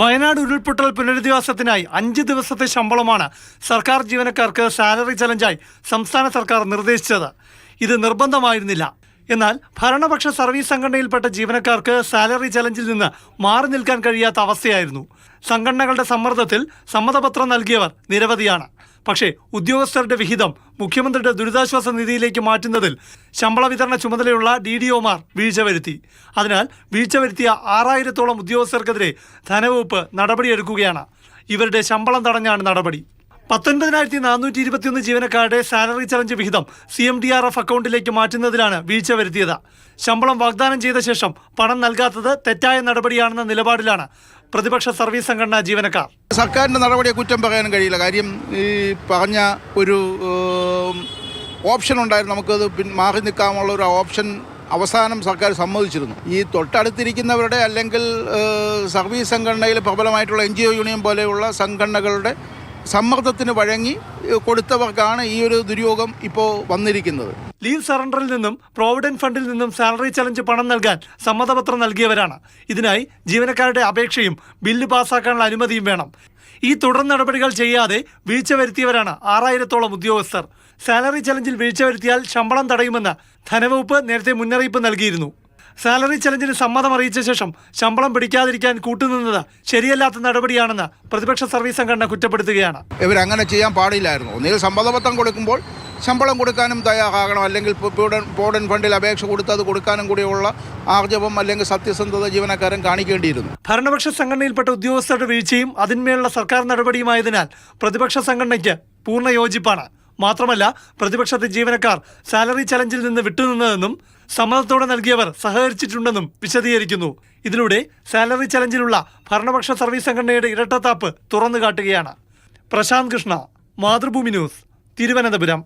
വയനാട് ഉരുൾപൊട്ടൽ പുനരധിവാസത്തിനായി അഞ്ച് ദിവസത്തെ ശമ്പളമാണ് സർക്കാർ ജീവനക്കാർക്ക് സാലറി ചലഞ്ചായി സംസ്ഥാന സർക്കാർ നിർദ്ദേശിച്ചത്. ഇത് നിർബന്ധമായിരുന്നില്ല. എന്നാൽ ഭരണപക്ഷ സർവീസ് സംഘടനയിൽപ്പെട്ട ജീവനക്കാർക്ക് സാലറി ചലഞ്ചിൽ നിന്ന് മാറി നിൽക്കാൻ കഴിയാത്ത അവസ്ഥയായിരുന്നു. സംഘടനകളുടെ സമ്മർദ്ദത്തിൽ സമ്മതപത്രം നൽകിയവർ നിരവധിയാണ്. പക്ഷേ ഉദ്യോഗസ്ഥരുടെ വിഹിതം മുഖ്യമന്ത്രിയുടെ ദുരിതാശ്വാസ നിധിയിലേക്ക് മാറ്റുന്നതിൽ ശമ്പള വിതരണ ചുമതലയുള്ള ഡി ഡി ഒമാർ വീഴ്ച വരുത്തി. അതിനാൽ വീഴ്ച വരുത്തിയ ആറായിരത്തോളം ഉദ്യോഗസ്ഥർക്കെതിരെ ധനവകുപ്പ് നടപടിയെടുക്കുകയാണ്. ഇവരുടെ ശമ്പളം തടഞ്ഞാണ് നടപടി. പത്തൊൻപതിനായിരത്തി നാനൂറ്റി ഇരുപത്തിയൊന്ന് ജീവനക്കാരുടെ സാലറി ചലഞ്ച് വിഹിതം C M D R F അക്കൗണ്ടിലേക്ക് മാറ്റുന്നതിലാണ് വീഴ്ച വരുത്തിയത്. ശമ്പളം വാഗ്ദാനം ചെയ്ത ശേഷം പണം നൽകാത്തത് തെറ്റായ നടപടിയാണെന്ന നിലപാടിലാണ് പ്രതിപക്ഷ സർവീസ് സംഘടനാ ജീവനക്കാർ. സർക്കാരിന്റെ നടപടിയെ കുറ്റം പറയാനും കഴിയില്ല. കാര്യം ഈ പറഞ്ഞ ഒരു ഓപ്ഷൻ ഉണ്ടായിരുന്നു. നമുക്കത് മാറി നിൽക്കാമുള്ള ഒരു ഓപ്ഷൻ അവസാനം സർക്കാർ സമ്മതിച്ചിരുന്നു. ഈ തൊട്ടടുത്തിരിക്കുന്നവരുടെ അല്ലെങ്കിൽ സർവീസ് സംഘടനയിൽ പ്രബലമായിട്ടുള്ള എൻ യൂണിയൻ പോലെയുള്ള സംഘടനകളുടെ സമ്മർദ്ദത്തിന് വഴങ്ങി കൊടുത്തവർക്കാണ് ഈ ഒരു ദുര്യോഗം ഇപ്പോൾ വന്നിരിക്കുന്നത്. ലീവ് സറണ്ടറിൽ നിന്നും പ്രോവിഡന്റ് ഫണ്ടിൽ നിന്നും സാലറി ചലഞ്ച് പണം നൽകാൻ സമ്മതപത്രം നൽകിയവരാണ്. ഇതിനായി ജീവനക്കാരുടെ അപേക്ഷയും ബില്ല് പാസ്സാക്കാനുള്ള അനുമതിയും വേണം. ഈ തുടർ നടപടികൾ ചെയ്യാതെ വീഴ്ച വരുത്തിയവരാണ് ആറായിരത്തോളം ഉദ്യോഗസ്ഥർ. സാലറി ചലഞ്ചിൽ വീഴ്ച വരുത്തിയാൽ ശമ്പളം തടയുമെന്ന് ധനവകുപ്പ് നേരത്തെ മുന്നറിയിപ്പ് നൽകിയിരുന്നു. സാലറി ചലഞ്ചിന് സമ്മതം അറിയിച്ച ശേഷം ശമ്പളം പിടിക്കാതിരിക്കാൻ കൂട്ടുനിന്നത് ശരിയല്ലാത്ത നടപടിയാണെന്ന് പ്രതിപക്ഷ സർവീസ് സംഘടന കുറ്റപ്പെടുത്തുകയാണ്. ഇവർ അങ്ങനെ ചെയ്യാൻ പാടില്ലായിരുന്നു. ഒന്നിൽ സമ്മതപത്രം കൊടുക്കുമ്പോൾ ശമ്പളം കൊടുക്കാനും തയ്യാറാകണം. അല്ലെങ്കിൽ പോഡൻ ഫണ്ടിൽ അപേക്ഷ കൊടുത്ത് അത് കൊടുക്കാനും കൂടിയുള്ള ആർജവം അല്ലെങ്കിൽ സത്യസന്ധത ജീവനക്കാരൻ കാണിക്കേണ്ടിയിരുന്നു. ഭരണപക്ഷ സംഘടനയിൽപ്പെട്ട ഉദ്യോഗസ്ഥരുടെ വീഴ്ചയും അതിന്മേലുള്ള സർക്കാർ നടപടിയുമായതിനാൽ പ്രതിപക്ഷ സംഘടനയ്ക്ക് പൂർണ യോജിപ്പാണ് മാത്രമല്ല പ്രതിപക്ഷത്തെ ജീവനക്കാർ സാലറി ചലഞ്ചിൽ നിന്ന് വിട്ടുനിന്നതെന്നും സമ്മതത്തോടെ നൽകിയവർ സഹകരിച്ചിട്ടുണ്ടെന്നും വിശദീകരിക്കുന്നു. ഇതിലൂടെ സാലറി ചലഞ്ചിലുള്ള ഭരണപക്ഷ സർവീസ് സംഘടനയുടെ ഇരട്ടത്താപ്പ് തുറന്നു കാട്ടുകയാണ് പ്രശാന്ത് കൃഷ്ണ മാതൃഭൂമി ന്യൂസ് തിരുവനന്തപുരം.